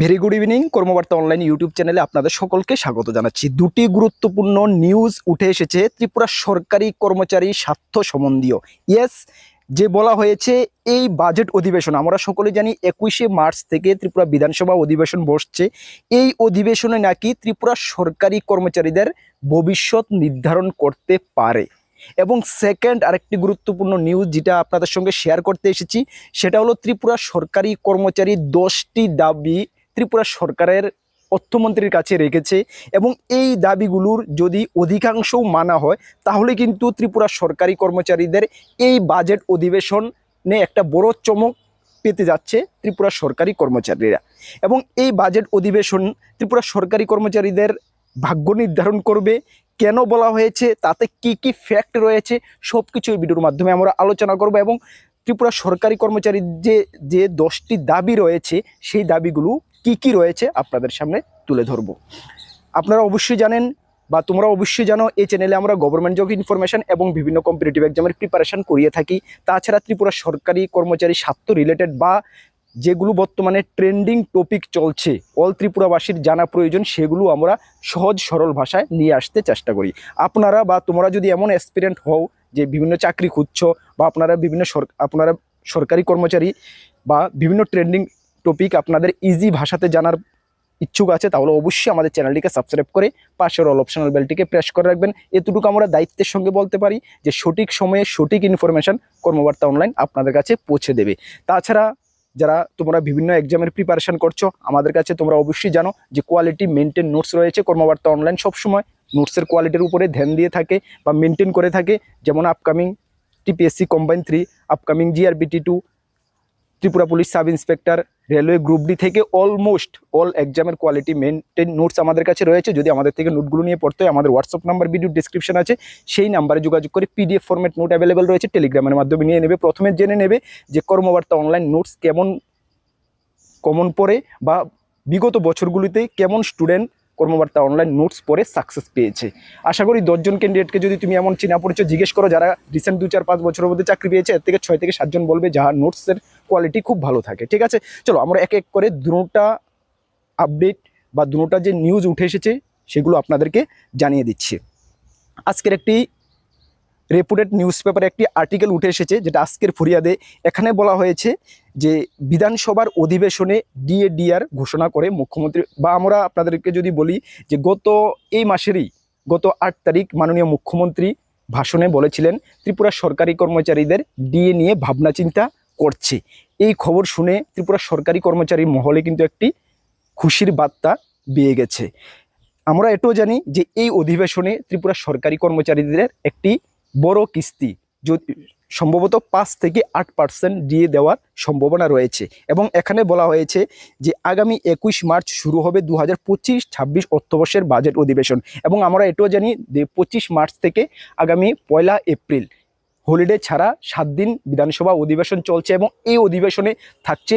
Very good evening Karmabarta online YouTube চ্যানেলে আপনাদের সকলকে স্বাগত জানাচ্ছি। দুটি গুরুত্বপূর্ণ নিউজ উঠে এসেছে, ত্রিপুরা সরকারি কর্মচারী স্বার্থ সম্বন্ধীয়। ইয়েস যে বলা হয়েছে, এই বাজেট অধিবেশন, আমরা সকলে জানি একুশে মার্চ থেকে ত্রিপুরা বিধানসভা অধিবেশন বসছে। এই অধিবেশনে নাকি ত্রিপুরা সরকারি কর্মচারীদের ভবিষ্যৎ নির্ধারণ করতে পারে। এবং সেকেন্ড আরেকটি গুরুত্বপূর্ণ নিউজ যেটা আপনাদের সঙ্গে শেয়ার করতে এসেছি, সেটা হলো ত্রিপুরা সরকারি কর্মচারী দশটি দাবি ত্রিপুরা সরকারের অর্থমন্ত্রীর কাছে রেখেছে এবং এই দাবিগুলোর যদি অধিকাংশও মানা হয়, তাহলে কিন্তু ত্রিপুরা সরকারি কর্মচারীদের এই বাজেট অধিবেশনে একটা বড় চমক পেতে যাচ্ছে ত্রিপুরা সরকারি কর্মচারীরা। এবং এই বাজেট অধিবেশন ত্রিপুরা সরকারি কর্মচারীদের ভাগ্য নির্ধারণ করবে, কেন বলা হয়েছে, তাতে কি কি ফ্যাক্ট রয়েছে সব কিছু এই ভিডিওর মাধ্যমে আমরা আলোচনা করব এবং ত্রিপুরা সরকারি কর্মচারীর যে যে দশটি দাবি রয়েছে, সেই দাবিগুলো কি কি রয়েছে আপনাদের সামনে তুলে ধরব। আপনারা অবশ্যই জানেন বা তোমরা অবশ্যই জানো, এই চ্যানেলে আমরা গভর্নমেন্ট জব ইনফরমেশন এবং বিভিন্ন কম্পিটিটিভ এক্সামের প্রিপারেশন করিয়ে থাকি। তাছাড়া ত্রিপুরা সরকারি কর্মচারী স্বার্থ রিলেটেড বা যেগুলো বর্তমানে ট্রেন্ডিং টপিক চলছে অল ত্রিপুরাবাসীর জানা প্রয়োজন, সেগুলো আমরা সহজ সরল ভাষায় নিয়ে আসতে চেষ্টা করি। আপনারা বা তোমরা যদি এমন এক্সপিরিয়েন্ট হও যে বিভিন্ন চাকরি খুঁজছ বা আপনারা বিভিন্ন আপনারা সরকারি কর্মচারী বা বিভিন্ন ট্রেন্ডিং টপিক আপনাদের ইজি ভাষাতে জানার ইচ্ছুক আছে, তাহলে অবশ্যই আমাদের চ্যানেলটিকে সাবস্ক্রাইব করে পাশের অল অপশনাল বেলটিকে প্রেস করে রাখবেন। এতটুকু আমরা দায়িত্বের সঙ্গে বলতে পারি যে সঠিক সময়ে সঠিক ইনফরমেশন কর্মবার্তা অনলাইন আপনাদের কাছে পৌঁছে দেবে। তাছাড়া যারা তোমরা বিভিন্ন এক্সামের প্রিপারেশান করছ, আমাদের কাছে তোমরা অবশ্যই জানো যে কোয়ালিটি মেনটেন নোটস রয়েছে কর্মবার্তা অনলাইন সবসময়। নোটসের কোয়ালিটির উপরে ধ্যান দিয়ে থাকে বা মেনটেন করে থাকে। যেমন upcoming TPSC combine three upcoming JRBT to Tripura police sub inspector railway group D থেকে অলমোস্ট অল এক্সামের কোয়ালিটি মেনটেন নোটস আমাদের কাছে রয়েছে। যদি আমাদের থেকে নোটগুলো নিয়ে পড়তে হয়, আমাদের হোয়াটসঅ্যাপ নাম্বার ভিডিও ডিসক্রিপশন আছে। সেই নাম্বারে যোগাযোগ করে পিডিএফ ফর্মেট নোট অ্যাভেলেবেল রয়েছে, টেলিগ্রামের মাধ্যমে নিয়ে নেবে। প্রথমে জেনে নেবে যে কর্মবার্তা অনলাইন নোটস কেমন, কমন পড়ে বা বিগত বছরগুলিতে কেমন স্টুডেন্ট কর্মবার্তা অনলাইন নোটস পড়ে সাকসেস পেয়েছে। আশা করি দশজন ক্যান্ডিডেটকে যদি তুমি এমন চিনা পরিচয় জিজ্ঞেস করো, যারা রিসেন্ট দু চার পাঁচ বছরের মধ্যে চাকরি পেয়েছে, এর থেকে ছয় থেকে সাতজন বলবে যার নোটসের কোয়ালিটি খুব ভালো থাকে। ঠিক আছে? চলো, আমরা এক এক করে দুটা আপডেট বা দুটা যে নিউজ উঠে এসেছে, সেগুলো আপনাদেরকে জানিয়ে দিচ্ছি। আজকের একটি রেপুটেড নিউজ পেপারে একটি আর্টিকেল উঠে এসেছে, যেটা আজকের ফরিয়াদে এখানে বলা হয়েছে যে বিধানসভার অধিবেশনে ডিএডিআর ঘোষণা করে মুখ্যমন্ত্রী, বা আমরা আপনাদেরকে যদি বলি যে গত এই মাসেরই, গত আট তারিখ মাননীয় মুখ্যমন্ত্রী ভাষণে বলেছিলেন, ত্রিপুরা সরকারি কর্মচারীদের ডিএ নিয়ে ভাবনা চিন্তা করছে। এই খবর শুনে ত্রিপুরা সরকারি কর্মচারী মহলে কিন্তু একটি খুশির বার্তা বেয়ে গেছে। আমরা এটাও জানি যে এই অধিবেশনে ত্রিপুরা সরকারি কর্মচারীদের একটি বড় কিস্তি সম্ভবত পাঁচ থেকে আট পার্সেন্ট দিয়ে দেওয়ার সম্ভাবনা রয়েছে। এবং এখানে বলা হয়েছে যে আগামী একুশ মার্চ শুরু হবে দু হাজার পঁচিশ ছাব্বিশ অর্থবর্ষের বাজেট অধিবেশন। এবং আমরা এটাও জানি যে পঁচিশ মার্চ থেকে আগামী পয়লা এপ্রিল হলিডে ছাড়া সাত দিন বিধানসভা অধিবেশন চলছে এবং এই অধিবেশনে থাকছে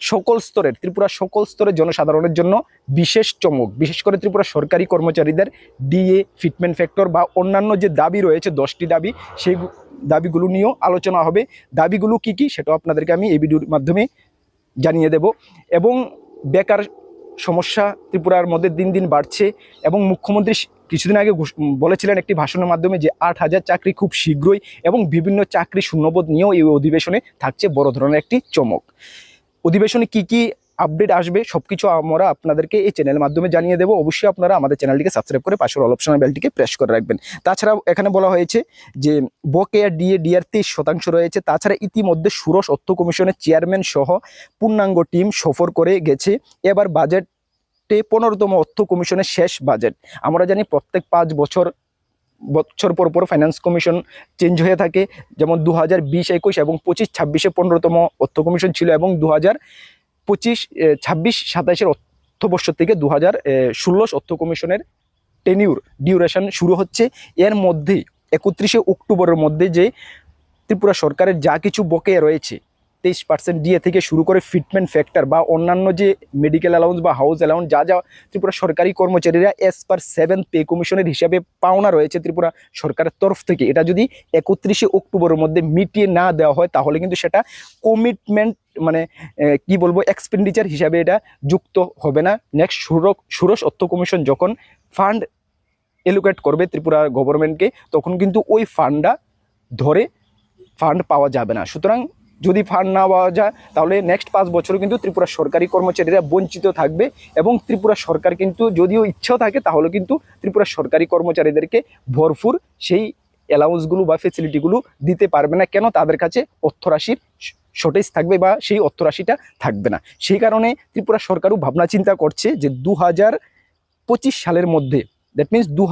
সকল স্তরের, ত্রিপুরা সকল স্তরের জনসাধারণের জন্য বিশেষ চমক, বিশেষ করে ত্রিপুরা সরকারি কর্মচারীদের ডিএ, ফিটমেন্ট ফ্যাক্টর বা অন্যান্য যে দাবি রয়েছে, দশটি দাবি, সেই দাবিগুলো নিয়েও আলোচনা হবে। দাবিগুলো কি কি সেটাও আপনাদেরকে আমি এই ভিডিওর মাধ্যমে জানিয়ে দেব। এবং বেকার সমস্যা ত্রিপুরার মধ্যে দিন দিন বাড়ছে এবং মুখ্যমন্ত্রী কিছুদিন আগে বলেছিলেন একটি ভাষণের মাধ্যমে যে আট হাজার চাকরি খুব শীঘ্রই এবং বিভিন্ন চাকরি শূন্যবোধ নিয়েও এই অধিবেশনে থাকছে বড় ধরনের একটি চমক। অধিবেশনে কি কি আপডেট আসবে সব কিছু আমরা আপনাদেরকে এই চ্যানেলের মাধ্যমে জানিয়ে দেবো। অবশ্যই আপনারা আমাদের চ্যানেলটিকে সাবস্ক্রাইব করে পাশের অল বেলটিকে প্রেস করে রাখবেন। তাছাড়া এখানে বলা হয়েছে যে, বকেয়া ডিএ ডিআর তেইশ শতাংশ রয়েছে। তাছাড়া ইতিমধ্যে সুরস অর্থ কমিশনের চেয়ারম্যান সহ পূর্ণাঙ্গ টিম সফর করে গেছে। এবার বাজেটে পনেরোতম অর্থ কমিশনের শেষ বাজেট আমরা জানি প্রত্যেক পাঁচ বছর বছর পর পর ফাইন্যান্স কমিশন চেঞ্জ হয়ে থাকে। যেমন দু হাজার বিশ, একুশ এবং পঁচিশ, ছাব্বিশে পনেরোতম অর্থ কমিশন ছিল এবং দু হাজার পঁচিশ ছাব্বিশ, সাতাইশের অর্থবর্ষ থেকে দু হাজার ষোলো অর্থ কমিশনের টেনিউর ডিউরেশন শুরু হচ্ছে। এর মধ্যেই একত্রিশে অক্টোবরের মধ্যে যে ত্রিপুরা সরকারের যা কিছু বকেয়া রয়েছে তেইশ পার্সেন্ট ডিএ থেকে শুরু করে ফিটমেন্ট ফ্যাক্টর বা অন্যান্য যে মেডিকেল অ্যালাউন্স বা হাউস অ্যালাউন্স যা যা ত্রিপুরা সরকারি কর্মচারীরা এস পার সেভেন পে কমিশনের হিসাবে পাওনা রয়েছে ত্রিপুরা সরকারের তরফ থেকে। এটা যদি একত্রিশে অক্টোবরের মধ্যে মিটিয়ে না দেওয়া হয়, তাহলে কিন্তু সেটা কমিটমেন্ট মানে কি বলব এক্সপেন্ডিচার হিসাবে এটা যুক্ত হবে না। নেক্সট সুরক, সুরস অর্থ কমিশন যখন ফান্ড এলোকেট করবে ত্রিপুরা গভর্নমেন্টকে তখন কিন্তু ওই ফান্ডটা ধরে ফান্ড পাওয়া যাবে না। সুতরাং যদি ফান্ড না পাওয়া যায়, তাহলে নেক্সট পাঁচ বছর কিন্তু ত্রিপুরা সরকারি কর্মচারীরা বঞ্চিত থাকবে এবং ত্রিপুরা সরকার কিন্তু যদিও ইচ্ছাও থাকে তাহলে কিন্তু ত্রিপুরা সরকারি কর্মচারীদেরকে ভরপুর সেই অ্যালাউন্সগুলো বা ফেসিলিটিগুলো দিতে পারবে না। কেন? তাদের কাছে অর্থরাশির শর্টেজ থাকবে বা সেই অর্থরাশিটা থাকবে না। সেই কারণে ত্রিপুরা সরকারও ভাবনা চিন্তা করছে যে দু সালের মধ্যে দ্যাট মিন্স দু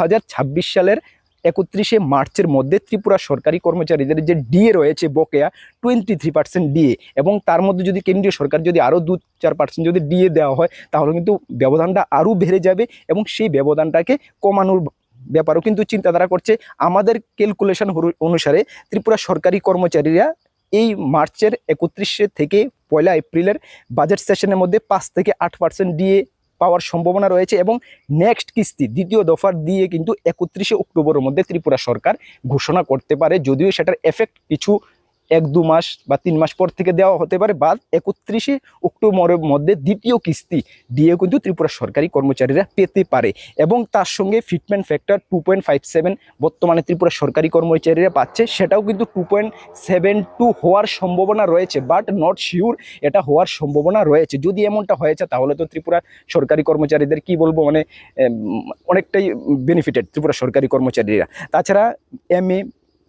সালের একত্রিশে মার্চের মধ্যে ত্রিপুরা সরকারি কর্মচারীদের যে ডিএ রয়েছে বকেয়া টোয়েন্টি থ্রি পার্সেন্ট ডিএ এবং তার মধ্যে যদি কেন্দ্রীয় সরকার যদি আরও দু চার পার্সেন্ট যদি ডিএ দেওয়া হয়, তাহলে কিন্তু ব্যবধানটা আরও বেড়ে যাবে এবং সেই ব্যবধানটাকে কমানোর ব্যাপারও কিন্তু চিন্তাধারা করছে। আমাদের ক্যালকুলেশন অনুসারে ত্রিপুরা সরকারি কর্মচারীরা এই মার্চের একত্রিশে থেকে পয়লা এপ্রিলের বাজেট সেশনের মধ্যে পাঁচ থেকে আট পার্সেন্ট ডিএ পাওয়ার সম্ভাবনা রয়েছে এবং নেক্সট কিস্তি, দ্বিতীয় দফার দিয়ে কিন্তু একত্রিশে অক্টোবরের মধ্যে ত্রিপুরা সরকার ঘোষণা করতে পারে, যদিও সেটার এফেক্ট কিছু এক, দু মাস বা তিন মাস পর থেকে দেওয়া হতে পারে, বা একত্রিশে অক্টোবরের মধ্যে দ্বিতীয় কিস্তি দিয়ে কিন্তু ত্রিপুরা সরকারি কর্মচারীরা পেতে পারে। এবং তার সঙ্গে fitment factor two point five seven বর্তমানে ত্রিপুরা সরকারি কর্মচারীরা পাচ্ছে, সেটাও কিন্তু টু পয়েন্ট সেভেন টু হওয়ার সম্ভাবনা রয়েছে বাট নট শিওর এটা হওয়ার সম্ভাবনা রয়েছে। যদি এমনটা হয়েছে তাহলে তো ত্রিপুরা সরকারি কর্মচারীদের কি বলব মানে অনেকটাই বেনিফিটেড ত্রিপুরা সরকারি কর্মচারীরা। তাছাড়া এম এ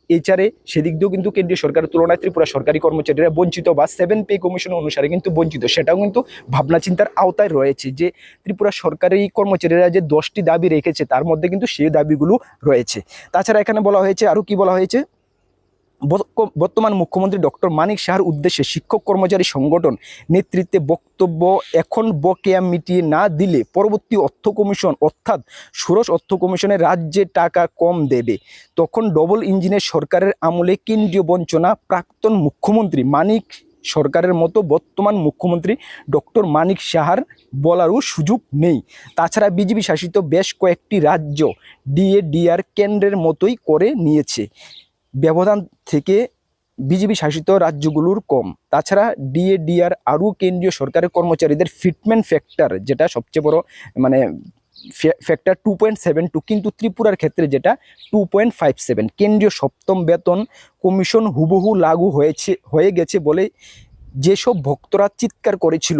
এইচআরএ, সেদিক দিয়েও কিন্তু কেন্দ্রীয় সরকারের তুলনায় ত্রিপুরা সরকারি কর্মচারীরা বঞ্চিত বা সেভেন পে কমিশন অনুসারে কিন্তু বঞ্চিত। সেটাও কিন্তু ভাবনা চিন্তার আওতায় রয়েছে যে, ত্রিপুরা সরকারি কর্মচারীরা যে দশটি দাবি রেখেছে, তার মধ্যে কিন্তু সেই দাবিগুলো রয়েছে। তাছাড়া এখানে বলা হয়েছে আরও কি বলা হয়েছে? বর্তমান মুখ্যমন্ত্রী ডক্টর মানিক শাহর উদ্দেশ্যে শিক্ষক কর্মচারী সংগঠন নেতৃত্বে বক্তব্য এখন বকেয়া মিটিয়ে না দিলে পরবর্তী অর্থ কমিশন অর্থাৎ ষোড়শ অর্থ কমিশনে রাজ্যে টাকা কম দেবে। তখন ডবল ইঞ্জিনের সরকারের আমলে কেন্দ্রীয় বঞ্চনা প্রাক্তন মুখ্যমন্ত্রী মানিক সরকারের মতো বর্তমান মুখ্যমন্ত্রী ডক্টর মানিক সাহার বলারও সুযোগ নেই। তাছাড়া বিজেপি শাসিত বেশ কয়েকটি রাজ্য ডিএ ডিআর কেন্দ্রের মতোই করে নিয়েছে। ব্যবধান থেকে বিজেপি শাসিত রাজ্যগুলোর কম। তাছাড়া ডিএ ডিআর আরও কেন্দ্রীয় সরকারের কর্মচারীদের ফিটমেন্ট ফ্যাক্টর, যেটা সবচেয়ে বড় মানে factor two point seven two, কিন্তু ত্রিপুরার ক্ষেত্রে যেটা টু পয়েন্ট ফাইভ সেভেন। কেন্দ্রীয় সপ্তম বেতন কমিশন হুবহু লাগু হয়েছে, হয়ে গেছে বলে যেসব ভক্তরা চিৎকার করেছিল,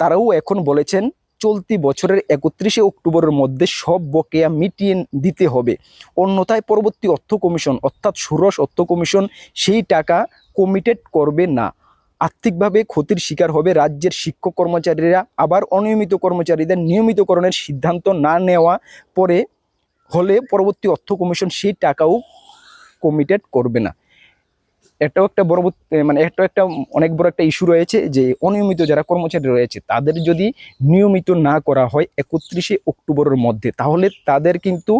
তারাও এখন বলেছেন চলতি বছরের একত্রিশে অক্টোবরের মধ্যে সব বকেয়া মিটিয়ে দিতে হবে। অন্যথায় পরবর্তী অর্থ কমিশন, অর্থাৎ ষোড়শ অর্থ কমিশন, সেই টাকা কমিটেড করবে না। আর্থিকভাবে ক্ষতির শিকার হবে রাজ্যের শিক্ষক কর্মচারীরা। আবার অনিয়মিত কর্মচারীদের নিয়মিতকরণের সিদ্ধান্ত না নেওয়া পরে হলে পরবর্তী অর্থ কমিশন সেই টাকাও কমিটেড করবে না। এটাও একটা বড় মানে এটাও একটা অনেক বড় একটা ইস্যু রয়েছে যে অনিয়মিত যারা কর্মচারী রয়েছে, তাদের যদি নিয়মিত না করা হয় একত্রিশে অক্টোবরের মধ্যে, তাহলে তাদের কিন্তু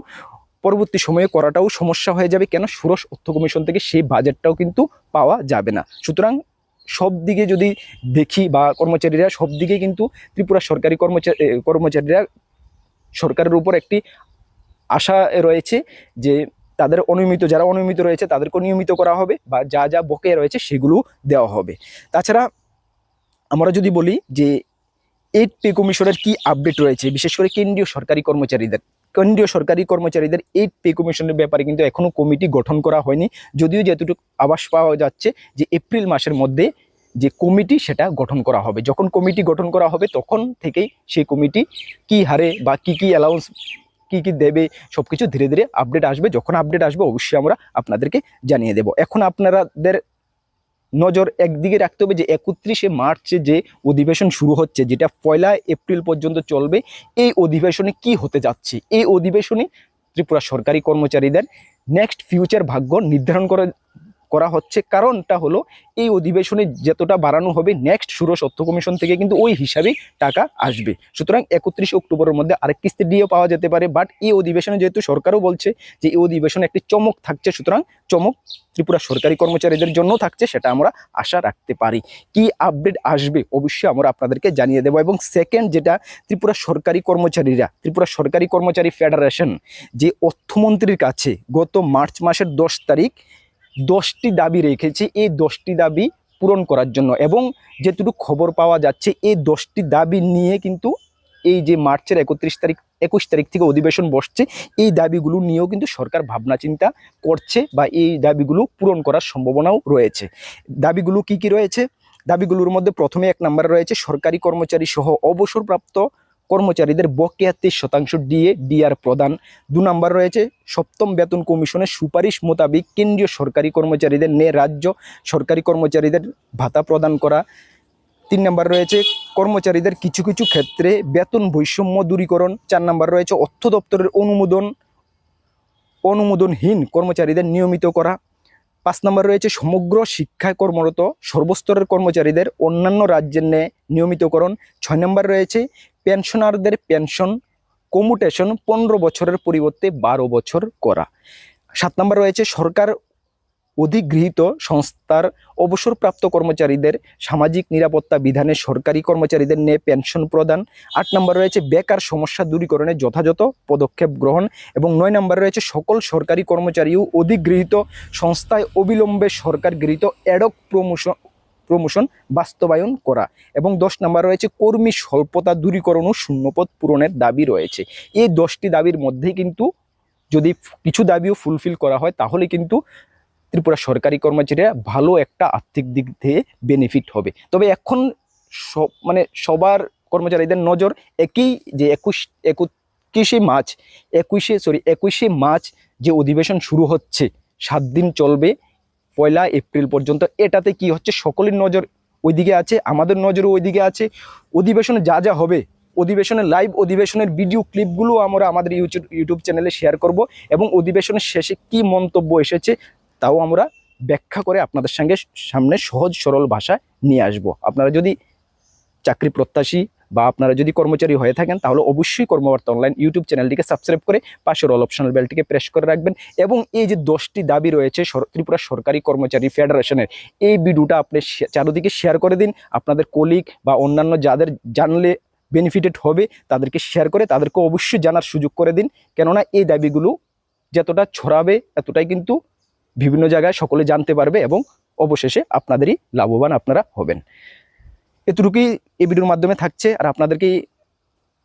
পরবর্তী সময়ে করাটাও সমস্যা হয়ে যাবে। কেন? ষোড়শ অর্থ কমিশন থেকে সেই বাজেটটাও কিন্তু পাওয়া যাবে না। সুতরাং সব দিকে যদি দেখি বা কর্মচারীরা, সব দিকে কিন্তু ত্রিপুরা সরকারি কর্মচারী কর্মচারীরা সরকারের উপর একটি আশা রয়েছে যে তাদের অনিয়মিত যারা অনিয়মিত রয়েছে তাদেরকে নিয়মিত করা হবে বা যা যা বকেয়া রয়েছে সেগুলো দেওয়া হবে। তাছাড়া আমরা যদি বলি যে এইট পে কমিশনের কি আপডেট রয়েছে, বিশেষ করে কেন্দ্রীয় সরকারি কর্মচারীদের, কেন্দ্রীয় সরকারি কর্মচারীদের এইট পে কমিশনের ব্যাপারে কিন্তু এখনও কমিটি গঠন করা হয়নি। যদিও যেটুকু আভাস পাওয়া যাচ্ছে যে এপ্রিল মাসের মধ্যে যে কমিটি সেটা গঠন করা হবে। যখন কমিটি গঠন করা হবে তখন থেকেই সেই কমিটি কি হারে বা কি কি অ্যালাউন্স কি কি দেবে সব কিছু ধীরে ধীরে আপডেট আসবে। যখন আপডেট আসবে, অবশ্যই আমরা আপনাদেরকে জানিয়ে দেব। এখন আপনাদের নজর একদিকে রাখতে হবে যে, একত্রিশে মার্চে যে অধিবেশন শুরু হচ্ছে, যেটা পয়লা এপ্রিল পর্যন্ত চলবে, এই অধিবেশনে কি হতে যাচ্ছে? এই অধিবেশনে ত্রিপুরা সরকারি কর্মচারীদের নেক্সট ফিউচার ভাগ্য নির্ধারণ করা করা হচ্ছে। কারণটা হলো, এই অধিবেশনে যতটা বাড়ানো হবে নেক্সট সুর সত্য কমিশন থেকে কিন্তু ওই হিসাবেই টাকা আসবে। সুতরাং একত্রিশে অক্টোবরের মধ্যে আরেক কিস্তি ডিও পাওয়া যেতে পারে বাট এই অধিবেশনে যেহেতু সরকারও বলছে যে, এই অধিবেশনে একটি চমক থাকছে, সুতরাং চমক ত্রিপুরা সরকারি কর্মচারীদের জন্য থাকছে, সেটা আমরা আশা রাখতে পারি। কি আপডেট আসবে, অবশ্যই আমরা আপনাদেরকে জানিয়ে দেবো। এবং সেকেন্ড যেটা, ত্রিপুরা সরকারি কর্মচারীরা, ত্রিপুরা সরকারি কর্মচারী ফেডারেশন, যে অর্থমন্ত্রীর কাছে গত মার্চ মাসের দশ তারিখ দশটি দাবি রেখেছে, এই দশটি দাবি পূরণ করার জন্য। এবং যেটুকু খবর পাওয়া যাচ্ছে, এই দশটি দাবি নিয়ে কিন্তু এই যে মার্চের একত্রিশ তারিখ, একুশ তারিখ থেকে অধিবেশন বসছে, এই দাবিগুলো নিয়েও কিন্তু সরকার ভাবনা চিন্তা করছে বা এই দাবিগুলো পূরণ করার সম্ভাবনাও রয়েছে। দাবিগুলো কি কি রয়েছে? দাবিগুলোর মধ্যে প্রথমে এক নম্বরে রয়েছে, সরকারি কর্মচারী সহ অবসরপ্রাপ্ত কর্মচারীদের বকেয়া তেইশ শতাংশ ডিএ ডিআর প্রদান। দু নম্বর রয়েছে, সপ্তম বেতন কমিশনের সুপারিশ মোতাবেক কেন্দ্রীয় সরকারি কর্মচারীদের নে রাজ্য সরকারি কর্মচারীদের ভাতা প্রদান করা। তিন নম্বর রয়েছে, কর্মচারীদের কিছু কিছু ক্ষেত্রে বেতন বৈষম্য দূরীকরণ। চার নম্বর রয়েছে, অর্থ দপ্তরের অনুমোদন, অনুমোদনহীন কর্মচারীদের নিয়মিত করা। পাঁচ নম্বর রয়েছে সমগ্র শিক্ষায় কর্মরত সর্বস্তরের কর্মচারীদের অন্যান্য রাজ্যের ন্যায় নিয়মিতকরণ। ছয় নম্বর রয়েছে পেনশনারদের পেনশন, কমুটেশন পনেরো বছরের পরিবর্তে বারো বছর করা। সাত নম্বর রয়েছে সরকার অধিগৃহীত সংস্থার অবসরপ্রাপ্ত কর্মচারীদের সামাজিক নিরাপত্তা বিধানে সরকারি কর্মচারীদের নিয়ে পেনশন প্রদান। আট নম্বর রয়েছে বেকার সমস্যা দূরীকরণে যথাযথ পদক্ষেপ গ্রহণ এবং নয় নম্বর রয়েছে সকল সরকারি কর্মচারী ও অধিগৃহীত সংস্থায় অবিলম্বে সরকার গৃহীত অ্যাডক প্রমোশন প্রমোশন বাস্তবায়ন করা এবং দশ নম্বর রয়েছে কর্মী স্বল্পতা দূরীকরণ ও শূন্যপদ পূরণের দাবি রয়েছে। এই দশটি দাবির মধ্যেই কিন্তু যদি কিছু দাবিও ফুলফিল করা হয় তাহলে কিন্তু ত্রিপুরা সরকারি কর্মচারীরা ভালো একটা আর্থিক দিক থেকে বেনিফিট হবে। তবে এখন সব মানে সবার কর্মচারীদের নজর একই যে একুশ, একুশে মার্চ, একুশে সরি একুশে মার্চ যে অধিবেশন শুরু হচ্ছে, সাত দিন চলবে, পয়লা এপ্রিল পর্যন্ত, এটাতে কি হচ্ছে? সকলের নজর ওইদিকে আছে, আমাদের নজরও ওইদিকে আছে। অধিবেশনে যা যা হবে, অধিবেশনের লাইভ অধিবেশনের ভিডিও ক্লিপগুলো আমরা আমাদের ইউটিউব ইউটিউব চ্যানেলে শেয়ার করব এবং অধিবেশনের শেষে কি মন্তব্য এসেছে তাও আমরা ব্যাখ্যা করে আপনাদের সঙ্গে সামনে সহজ সরল ভাষায় নিয়ে আসব। আপনারা যদি চাকরি প্রত্যাশী বা আপনারা যদি কর্মচারী হয়ে থাকেন, তাহলে অবশ্যই কর্মবার্তা অনলাইন ইউটিউব চ্যানেলটিকে সাবস্ক্রাইব করে পাশের অল অপশনাল বেলটিকে প্রেস করে রাখবেন এবং এই যে দশটি দাবি রয়েছে ত্রিপুরা সরকারি কর্মচারী ফেডারেশনের, এই ভিডিওটা আপনি চারদিকে শেয়ার করে দিন। আপনাদের কলিগ বা অন্যান্য যাদের জানলে বেনিফিটেড হবে, তাদেরকে শেয়ার করে তাদেরকে অবশ্যই জানার সুযোগ করে দিন। কেননা এই দাবিগুলো যতটা ছড়াবে, এতটাই কিন্তু বিভিন্ন জায়গায় সকলে জানতে পারবে এবং অবশেষে আপনাদেরই লাভবান আপনারা হবেন। এতটুকুই এই ভিডিওর মাধ্যমে থাকছে। আর আপনাদেরকেই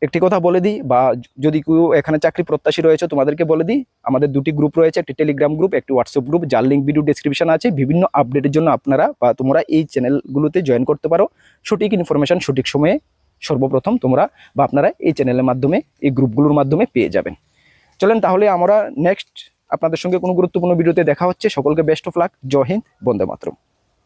একটি কথা বলে দিই বা যদি কেউ এখানে চাকরি প্রত্যাশী রয়েছে, তোমাদেরকে বলে দিই, আমাদের দুটি গ্রুপ রয়েছে, একটি টেলিগ্রাম গ্রুপ একটি হোয়াটসঅ্যাপ গ্রুপ যার লিঙ্ক ভিডিও ডেসক্রিপশন আছে। বিভিন্ন আপডেটের জন্য আপনারা বা তোমরা এই চ্যানেলগুলোতে জয়েন করতে পারো। সঠিক ইনফরমেশন সঠিক সময়ে সর্বপ্রথম তোমরা বা আপনারা এই চ্যানেলের মাধ্যমে, এই গ্রুপগুলোর মাধ্যমে পেয়ে যাবেন। চলেন তাহলে আমরা নেক্সট আপনাদের সঙ্গে কোনো গুরুত্বপূর্ণ ভিডিওতে দেখা হচ্ছে। সকলকে best of luck Jai Hind. Vande Mataram.